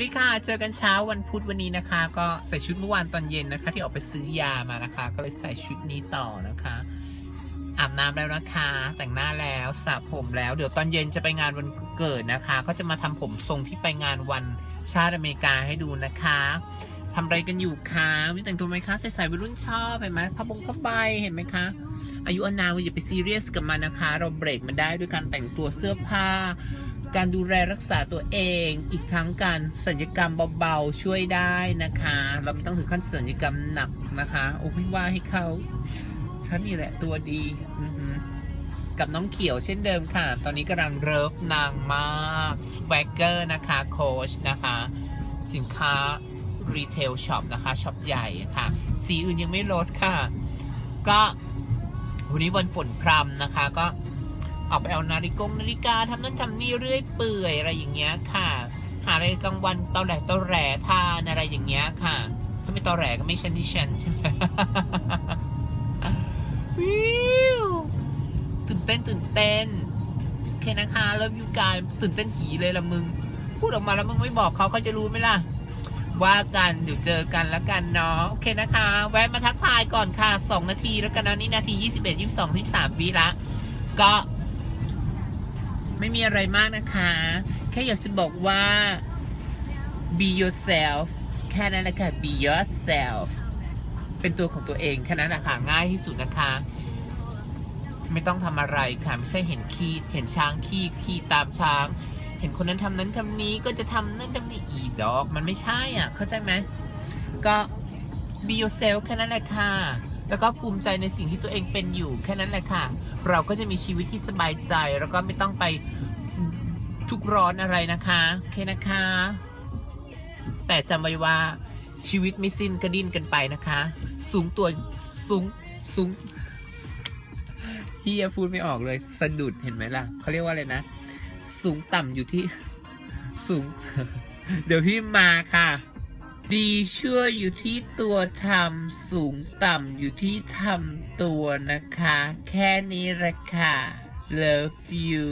วัสดีค่ะ เจอกันเช้าวันพุธวันนี้นะคะ ก็ใส่ชุดเมื่อวานตอนเย็นนะคะ ที่ออกไปซื้อยามานะคะ ก็เลยใส่ชุดนี้ต่อนะคะ อาบน้ำแล้วนะคะ แต่งหน้าแล้วสระผมแล้ว เดี๋ยวตอนเย็นจะไปงานวันเกิดนะคะ ก็จะมาทำผมทรงที่ไปงานวันชาติอเมริกาให้ดูนะคะทำอะไรกันอยู่คะวิแต่งตัวไหมคะใส่ใส่วัยรุ่นชอบเห็นไหมผ้าบงผ้าใบเห็นไหมคะ อายุอนามอย่าไปซีเรียสกับมันนะคะ เราเบรกมันได้ด้วยการแต่งตัวเสื้อผ้า การดูแลรักษาตัวเอง อีกทั้งการสัญญกรรมเบาๆช่วยได้นะคะ เราไม่ต้องถึงขั้นสัญญกรรมหนักนะคะโอ้ไม่ว่าให้เขาฉันนี่แหละตัวดีกับน้องเขียวเช่นเดิมค่ะ ตอนนี้กำลังเริฟนางมากส w วกเกอร์นะคะโคชนะคะ สินค้ารีเทลช็อปนะคะช็อปใหญ่ค่ะ สีอื่นยังไม่ลดค่ะ ก็วันนี้วันฝนพรำนะคะก็ ออกไปเอานาฬิกงนาฬิกาทำนั่นทำนี่เรื่อยเปื่อยอะไรอย่างเงี้ยค่ะ หาอะไรกลางวันตอแหลตอแหลทานอะไรอย่างเงี้ยค่ะ ถ้าไม่ตอแหลก็ไม่ใช่ดิฉันใช่ไหมวิวตื่นเต้นตื่นเต้นโอเคนะคะเริ่มยูกายตื่นเต้นหีเลยละมึง พูดออกมาแล้วมึงไม่บอกเขาเขาจะรู้ไหมล่ะว่ากันเดี๋ยวเจอกันแล้วกันเนาะโอเคนะคะ แวะมาทักทายก่อนค่ะ 2 นาทีแล้วกันนะนี่นาที 21 22 23วิละก็ ไม่มีอะไรมากนะคะ แค่อยากจะบอกว่า be yourself แค่นั้นแหละค่ะ be yourself เป็นตัวของตัวเองแค่นั้นแหละค่ะง่ายที่สุดนะคะ ไม่ต้องทำอะไรค่ะ ไม่ใช่เห็นขี้เห็นช้างขี้ขี้ตามช้าง เห็นคนนั้นทำนั้นทำนี้ก็จะทำนั่นทำนี่อีดอก มันไม่ใช่อะ เข้าใจไหมก็ be yourself แค่นั้นแหละค่ะ แล้วก็ภูมิใจในสิ่งที่ตัวเองเป็นอยู่แค่นั้นแหละค่ะ เราก็จะมีชีวิตที่สบายใจ แล้วก็ไม่ต้องไปทุกร้อนอะไรนะคะโอเคนะคะ แต่จำไว้ว่าชีวิตไม่สิ้นกระดิ้นกันไปนะคะ สูงตัวสูงสูงเฮียพูดไม่ออกเลยสะดุดเห็นไหมล่ะเขาเรียกว่าอะไรนะ สูงต่ำอยู่ที่สูง เดี๋ยวพี่มาค่ะ ดีชั่วอยู่ที่ตัวทำสูงต่ำอยู่ที่ทำตัวนะคะ แค่นี้ละค่ะ love you